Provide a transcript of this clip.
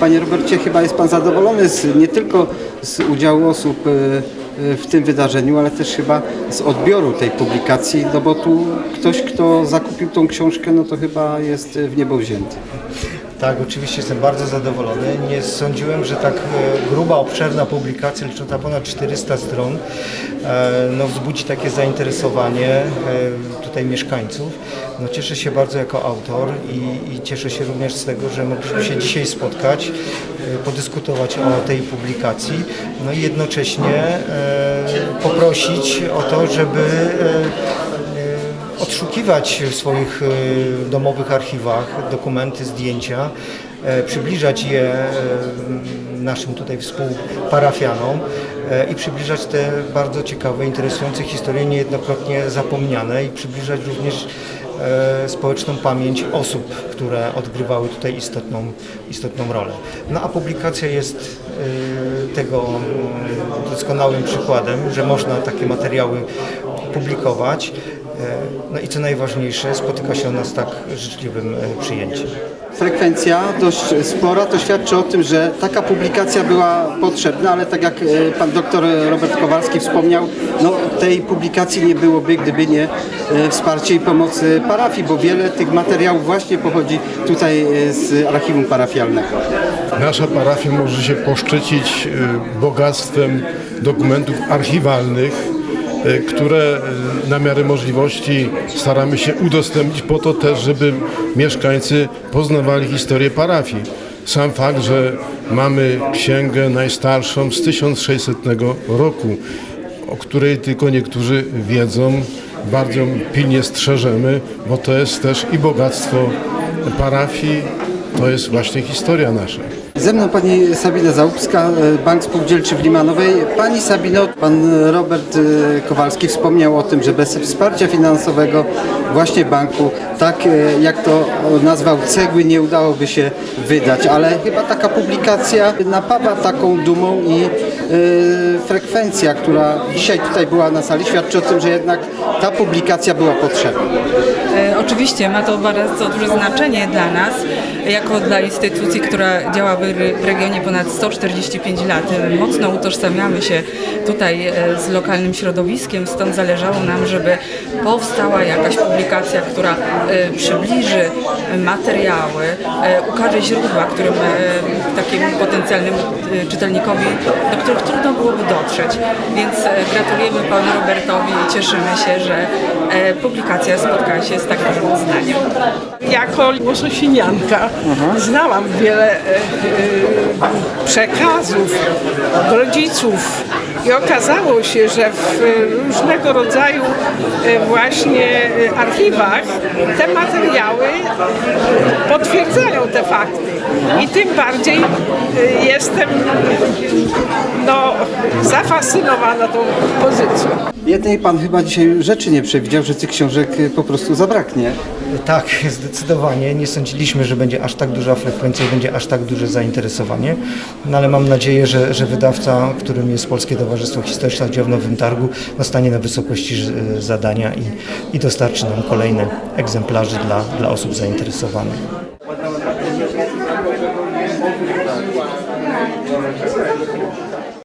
Panie Robercie, chyba jest Pan zadowolony z, nie tylko z udziału osób e, e, w tym wydarzeniu, ale też chyba z odbioru tej publikacji, no bo tu ktoś, kto zakupił tą książkę, no to chyba jest w niebo wzięty. Tak, oczywiście jestem bardzo zadowolony. Nie sądziłem, że tak e, gruba, obszerna publikacja licząca ponad 400 stron e, no, wzbudzi takie zainteresowanie e, tutaj mieszkańców. No, cieszę się bardzo jako autor i, i cieszę się również z tego, że mogliśmy się dzisiaj spotkać, podyskutować o tej publikacji, no i jednocześnie poprosić o to, żeby odszukiwać w swoich e, domowych archiwach dokumenty, zdjęcia, e, przybliżać je e, naszym tutaj współparafianom i przybliżać te bardzo ciekawe, interesujące historie, niejednokrotnie zapomniane i przybliżać również społeczną pamięć osób, które odgrywały tutaj istotną, istotną rolę. No a publikacja jest tego mm, doskonałym przykładem, że można takie materiały publikować. E, No i co najważniejsze, spotyka się ona z tak życzliwym e, przyjęciem. Frekwencja dość spora, to świadczy o tym, że taka publikacja była potrzebna, ale tak jak e, pan doktor Robert Kowalski wspomniał, no tej publikacji nie byłoby, gdyby nie wsparcie i pomoc e, parafii, bo wiele tych materiałów właśnie pochodzi tutaj z archiwum parafialnego. Nasza parafia może się poszczycić bogactwem dokumentów archiwalnych, które y, na miarę możliwości staramy się udostępnić po to też, żeby mieszkańcy poznawali historię parafii. Sam fakt, że mamy księgę najstarszą z 1600 roku, o której tylko niektórzy wiedzą, bardzo pilnie strzeżemy, bo to jest też i bogactwo parafii, to jest właśnie historia nasza. Ze mną pani Sabina Zaubska, e, Bank Spółdzielczy w Limanowej. Pani Sabino, pan Robert e, Kowalski wspomniał o tym, że bez wsparcia finansowego właśnie banku, tak e, jak to nazwał, cegły nie udałoby się wydać, ale chyba taka publikacja napawa taką dumą i frekwencja, która dzisiaj tutaj była na sali, świadczy o tym, że jednak ta publikacja była potrzebna. E, Oczywiście ma to bardzo duże znaczenie dla nas, jako dla instytucji, która działa w re- w regionie ponad 145 lat. E, Mocno utożsamiamy się tutaj e, z lokalnym środowiskiem, stąd zależało nam, żeby powstała jakaś publikacja, która przybliży materiały, ukaże źródła, którym takiemu potencjalnemu e, czytelnikowi, do których trudno byłoby dotrzeć. Więc e, gratulujemy panu Robertowi i cieszymy się, że e, publikacja spotkała się z tak dużym uznaniem. Jako łososinianka znałam wiele e, przekazów od rodziców i okazało się, że w e, różnego rodzaju e, właśnie e, archiwach te materiały potwierdzają te fakty. I tym bardziej jestem no, zafascynowana tą pozycją. Jednej pan chyba dzisiaj rzeczy nie przewidział, że tych książek po prostu zabraknie. Tak, zdecydowanie. Nie sądziliśmy, że będzie aż tak duża frekwencja i będzie aż tak duże zainteresowanie, no ale mam nadzieję, że, że wydawca, którym jest Polskie Towarzystwo Towarzystwo Historyczne Dzieł w Nowym Targu no, stanie na wysokości e, zadania i, i dostarczy nam kolejne egzemplarze dla, dla osób zainteresowanych.